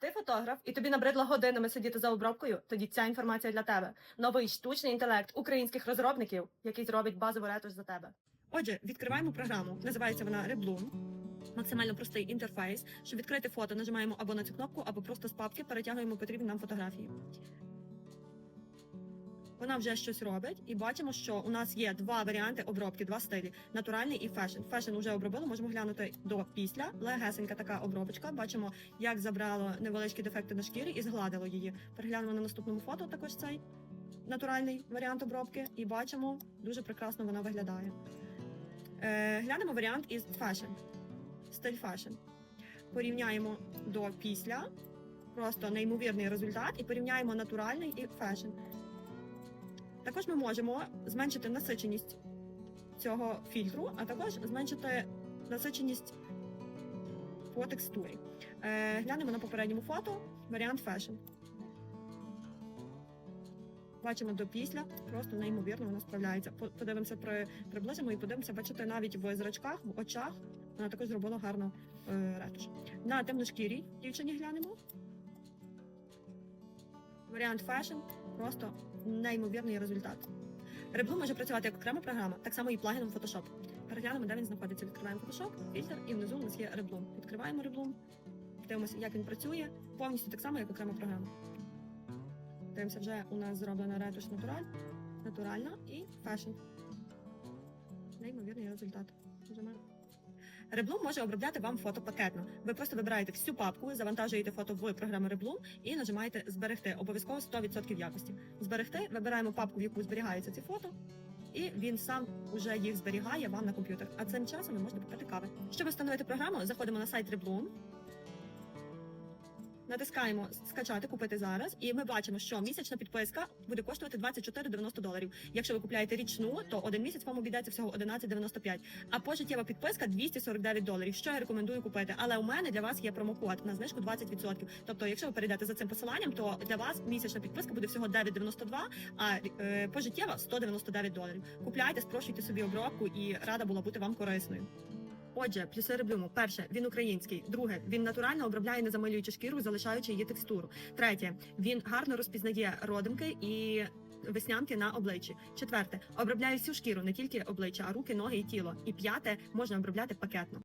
Ти фотограф, і тобі набридло годинами сидіти за обробкою. Тоді ця інформація для тебе. Новий штучний інтелект українських розробників, який зробить базову ретуш за тебе. Отже, відкриваємо програму. Називається вона Rebloom. Максимально простий інтерфейс. Щоб відкрити фото, нажимаємо або на цю кнопку, або просто з папки перетягуємо потрібні нам фотографії. Вона вже щось робить, і бачимо, що у нас є два варіанти обробки, два стилі: натуральний і фешн. Фешн вже обробили, можемо глянути до після. Легесенька така обробочка. Бачимо, як забрало невеличкі дефекти на шкірі і згладило її. Переглянемо на наступному фото. Також цей натуральний варіант обробки, і бачимо, дуже прекрасно вона виглядає. Е, глянемо варіант із фешн. Стиль фешн. Порівняємо до після. Просто неймовірний результат, і порівняємо натуральний і фешн. Також ми можемо зменшити насиченість цього фільтру, а також зменшити насиченість по текстурі. Е, глянемо на попередньому фото варіант фешн. Бачимо до після, просто неймовірно вона справляється. Подивимося при приблизимо і подивимося, бачите, навіть в зрачках, в очах вона також зробила гарно е, ретуш. На темношкірій дівчині глянемо. Варіант фешн просто неймовірний результат. Реблу може працювати як окрема програма, так само і плагіном Photoshop. Переглянемо, де він знаходиться. Відкриваємо Photoshop, фільтр, і внизу у нас є Reblum. Відкриваємо Reblum, дивимося, як він працює, повністю так само, як окрема програма. Дивимося, вже у нас зроблена ретуш натураль, натуральна і фешн. Неймовірний результат. Нажимаємо. Reblum може обробляти вам фото пакетно. Ви просто вибираєте всю папку, завантажуєте фото в програму Reblum і нажимаєте зберегти. Обов'язково 100% якості. Зберегти, вибираємо папку, в яку зберігаються ці фото, і він сам уже їх зберігає вам на комп'ютер. А цим часом ви можете попити кави. Щоб встановити програму, заходимо на сайт Reblum. Натискаємо скачати, купити зараз, і ми бачимо, що місячна підписка буде коштувати 24,90 доларів. Якщо ви купляєте річну, то один місяць вам обійдеться всього 11,95. А пожиттєва підписка 249 доларів. Що я рекомендую купити. Але у мене для вас є промокод на знижку 20%. Тобто, якщо ви перейдете за цим посиланням, то для вас місячна підписка буде всього 9,92, а е, пожиттєва 199 доларів. Купляйте, спрощуйте собі обробку, і рада була бути вам корисною. Отже, плюси реблюму. Перше, він український. Друге, він натурально обробляє, не замилюючи шкіру, залишаючи її текстуру. Третє, він гарно розпізнає родимки і веснянки на обличчі. Четверте, обробляє всю шкіру, не тільки обличчя, а руки, ноги і тіло. І п'яте, можна обробляти пакетно.